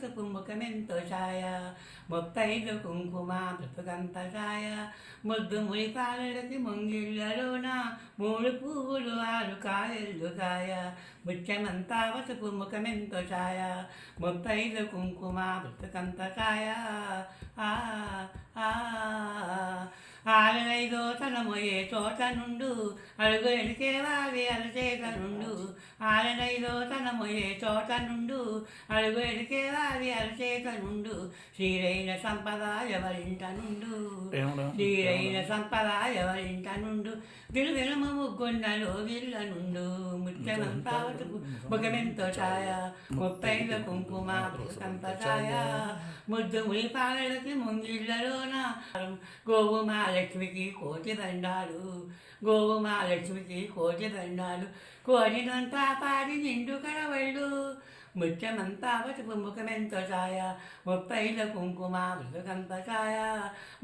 పసుపు ముఖమెంతో ఛాయ ముప్పైదు కుంకుమ బ్రతుకంత ఛాయ ముద్దు ముడి ముంగిళ్ళలోన మూడు పువ్వులు ఆరు కాయలు కాయ ముత్యమంతా పసుపు ముఖమెంతో ఛాయ ముప్పైదు కుంకుమ బ్రతుకంత ఛాయ ఆ ఆ ఆరనైదో తనమోయే చోట నుండు అడుగు ఎడికే వారి అరచేత నుండు. ఆరనైదో తనమోయే చోట నుండు అడుగు ఎడికే వారి అరచేత నుండు. శ్రీరైన సంపద ఎవరింట నుండు? శ్రీరైన సంపద ఎవరింట నుండు. దిలువెలుమ ముగ్గున్నలో విల్ల నుండు. ముత్యమంతా వటుకు ముఖమెంతో ఛాయ. ముప్పైల కుంకుమ సంత ఛాయ ముద్దు ముడిపాలకి ముంగిళ్ళలోన. గోవు మహాలక్ష్మికి కోటి దండాలు గోవు మహాలక్ష్మికి కోటి దండాలు. కోరినంతా పారి నిండు కడవళ్ళు ముత్యమంతా పసుపు ముఖమెంతో ఛాయ ముప్పైల కుంకుమ మృగంత ఛాయ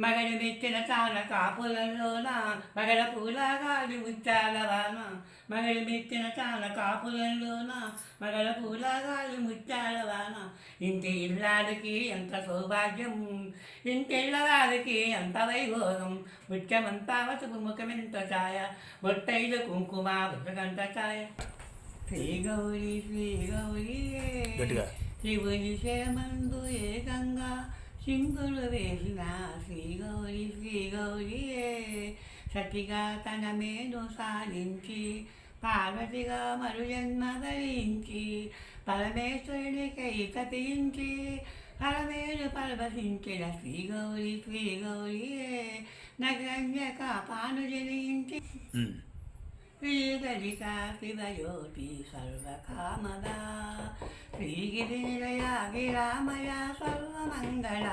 మగడు మెచ్చిన చాల కాపులలోన మగడ పూలగాడి ముత్యాల వాన మగడి మెచ్చిన చాల కాపులలోన మగడ పూలగాడి ముత్యాల వాన ఇంటి ఇల్లాడికి ఎంత సౌభాగ్యం ఇంటిళ్ళవారికి ఎంత వైభోగం. ముత్యమంతా ముఖమెంత చాయ ఛాయ ముట్టైల కుంకుమ మృగంత ఛాయ గట్టిగా. శివుని క్షేమందు ఏకంగా సింగులు వేసిన శ్రీ గౌరీ శ్రీ గౌరీ సతిగా తన మేను సాధించి పార్వతిగా మరు జన్మ ధరించి పరమేశ్వరునికై తపించి పరమేరు పరవశించిన శ్రీ గౌరీ శ్రీ గౌరీ నగరంగా కాపాను జనించి ఉమ్. శ్రీగరిక శివయోతి సర్వకామదా శ్రీగిరినిలయ గిరామయ సర్వమంగళ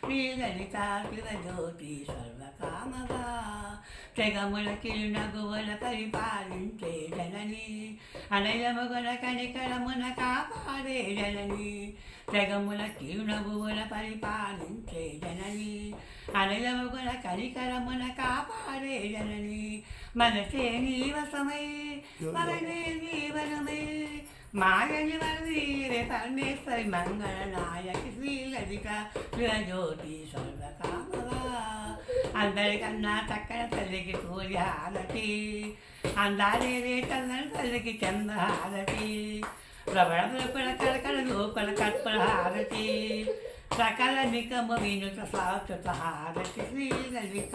శ్రీగరిక శివజ్యోతి సర్వకామదా తెగముల కిరునగువల పరిపాలించే జనని అనయముగుల కనికరమున కాపాడే జనని తెగముల కిరునగువల పరిపాలించే జనని అనయముగుల కనికరమున కాపాడే జనని మనసే నీవసమై మరణే నీవనమై మాయని వరవీరే పరమేశ్వరి మంగళ నాయకి శ్రీలలిక జ్యోతి సర్వకామలా అందరికన్నా చక్కని తల్లికి సూర్యహారతి అందాలే రేటన్న తల్లికి చంద్రహారతి ప్రబల ప్రబల కలకల లోపల కల్పన హారతి సకల నికమ వినుత సాక్షత హారతి శ్రీలలిక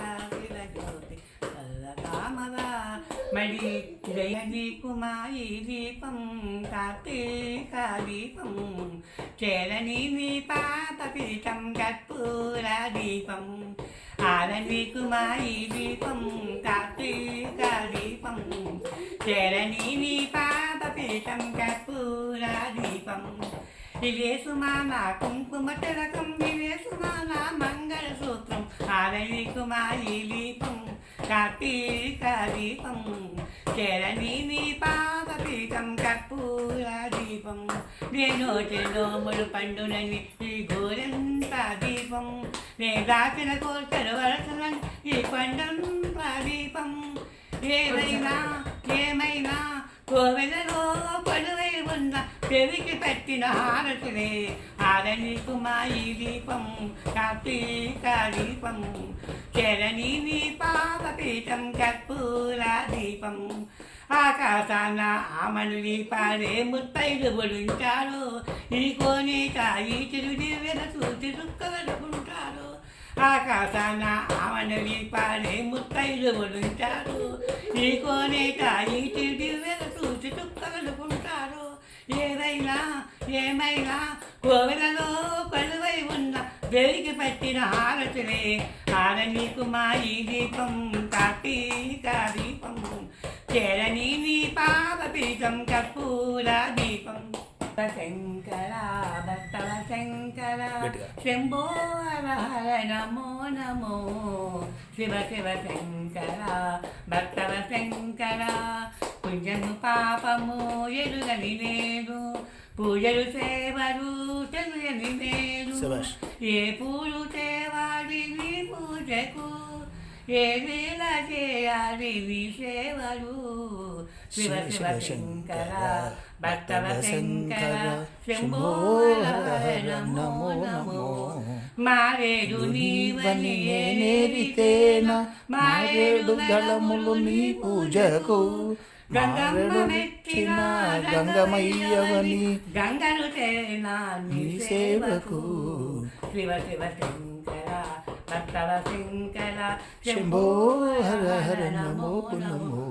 జ్యోతి సర్వకామలా మడి జయ దీపుమాయి దీపం కార్తీక దీపం చేరని నీ పాప పీఠం కర్పూర దీపం ఆరని కుమాయి దీపం కార్తీక దీపం చేరని నీ పాప పీఠం కర్పూర దీపం ఇవే సుమాన కుంకుమ మంగళసూత్రం ఆరని దీపం కార్తీక దీపం చరణి నీ కర్పూర దీపం నేను చిరునోములు పండునని ఈ గోరంత దీపం నే దాచిన కోర్చలు వరసలని ఈ పండంత దీపం. ఏమైనా ఏమైనా కోవెలలో పడువై ఉన్న చెవికి పెట్టిన హారతినే ఆరని కుమాయి దీపం కార్తీక దీపం. చరణి నీ పాపపీఠం కర్పూర దీపం. ఆకాశాన ఆమనుని దీపాలే ముత్తైలు ఒడించారు ఈ కోనేట ఈ తిరుదివ్వెన చూసి చుక్కవనుకుంటారు ఆకాశాన ఆమనుని పాడే ముత్తైలు ఈ కోనేట ఈ తిరుదివ్వెన చూసి చుక్కవనుకుంటారు ఏదైనా ఏమైనా కోవెలలో కొలువై ఉన్న వెలికి పట్టిన హారతులే. హారని కుమాయి దీపం కార్తీక దీపం. చేరని నీ పాపపీఠం కర్పూర దీపం. శంకర భక్తవ శంకర. శంభో హర నమో నమో. శివ శివ శంకర భక్తవ శంకర. పుణ్యము పాపము ఎరుగని లేదు. పూజలు సేవలు తెలియని లేదు. ఏ పూలు తేవాలి నీ పూజకు? ఏ వేళ చేయాలి నీ సేవలు? శివ శివ శంకర భక్తవ శంకర శంభో నమో నమో మారేడు నీవని నేరితేన మారేడు దళములు నీ పూజకు. మారేడు మెచ్చిన గంగమయ్యవని గంగను తేనా నీ సేవకు. శివ శివ శంకర శంకర శంభో హర హర నమో నమో.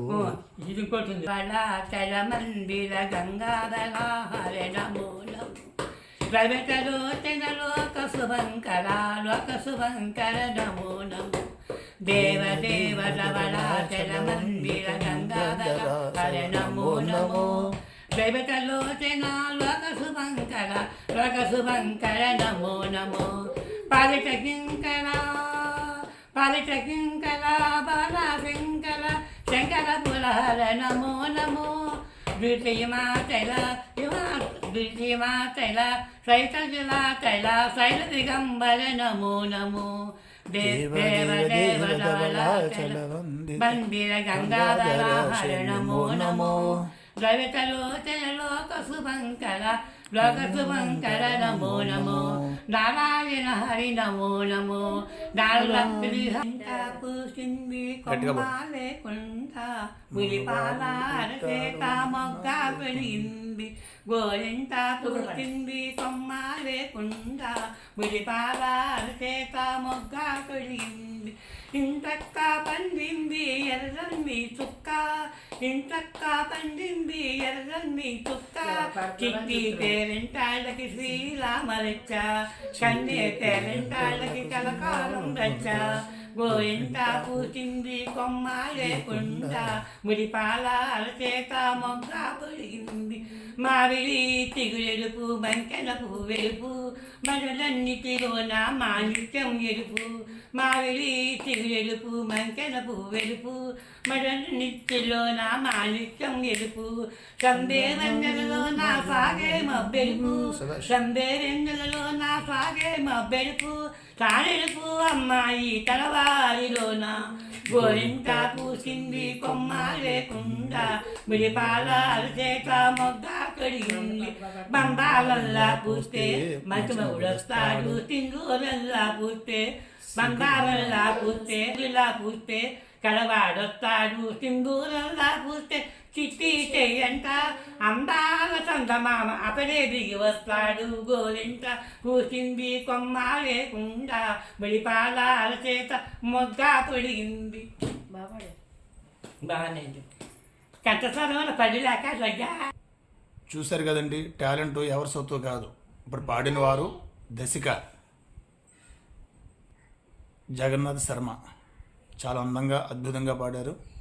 ఇది ఇంకోటి ఉంది కళాచల మందిర గంగాధర హర నమో నమో. ప్రవేశలో తెన లోక శుభంకర లోక శుభంకర నమో నమో. దేవ దేవ ధవళాచల మందిర గంగాధర హర నమో నమో. దైవతలో తెన లోక శుభంకర లోక శుభంకర నమో నమో. పాలిట కింకర పాలిట కింకర బాల శంకర పురహర నమో నమో ద్వితీయమా తైల ద్వితీయమా తైల శైత జిలా తైల శైల దిగంబర నమో నమో మందిర గంగాధర హర నమో నమో ద్రవితలో లోక శుభంకర లోక శుభంకర నమో నమో నారాయణ హరి నమో నమో నాలుగు కొమ్మాలే కుంట ములిపాల చేత మొగ్గ పెరిగింది గోరింట పూసింది కొమ్మాలే కుంట ములిపాల చేత మొగ్గ పెరిగింది ఇంతక్క పండింది ఎర్రన్ని చుక్క ఇంతక్క పండింది ఎర్రన్ని చుక్క. చిట్టి పేరెంటాళ్ళకి శ్రీరామరచ్చ కన్నే పేరెంటాళ్ళకి కలకాలం రచ్చ గోయింట పూచింది కొమ్మ లేకుండా ముడిపాల అరచేత మొగ్గ పొడిగింది మావిడి తిగురెలుపు బంకెనపు వెలుపు మరలన్నిటిలోన మాణిక్యం ఎరుపు మావిడి తిగురెలుపు మంకెనపు వెలుపు మరలన్నిటిలోన మాణిక్యం ఎరుపు సందేవన్నెలలో నా సాగే మబ్బెలుపు సందేవెన్నెలలో నా సాగే మబ్బెలుపు తానెలుపు అమ్మాయి తలవారిలోన గోరింట పూసింది కొమ్మ లేకుండా మిడిపాల చేత మొగ్గ కడిగింది. బంబాలల్లా పూస్తే మంచుమవుడొస్తాడు తింగూరల్లా పూస్తే బంగారల్లా పూస్తే ఇలా పూస్తే కడవాడొస్తాడు సింగూరల్లా పూస్తే చిట్టి చెయ్యంట. అందాల చందమామ అతడే దిగి వస్తాడు గోరింట. కూసింది కొమ్మ లేకుండా బడిపాల చేత మొగ్గ పొడిగింది బాగానే కంట చదవన పడి లేక సజ్జా చూశారు కదండి టాలెంట్ ఎవరి సొత్తు కాదు. ఇప్పుడు పాడిన వారు దశిక. జగన్నాథ్ శర్మ. చాలా అందంగా అద్భుతంగా పాడారు.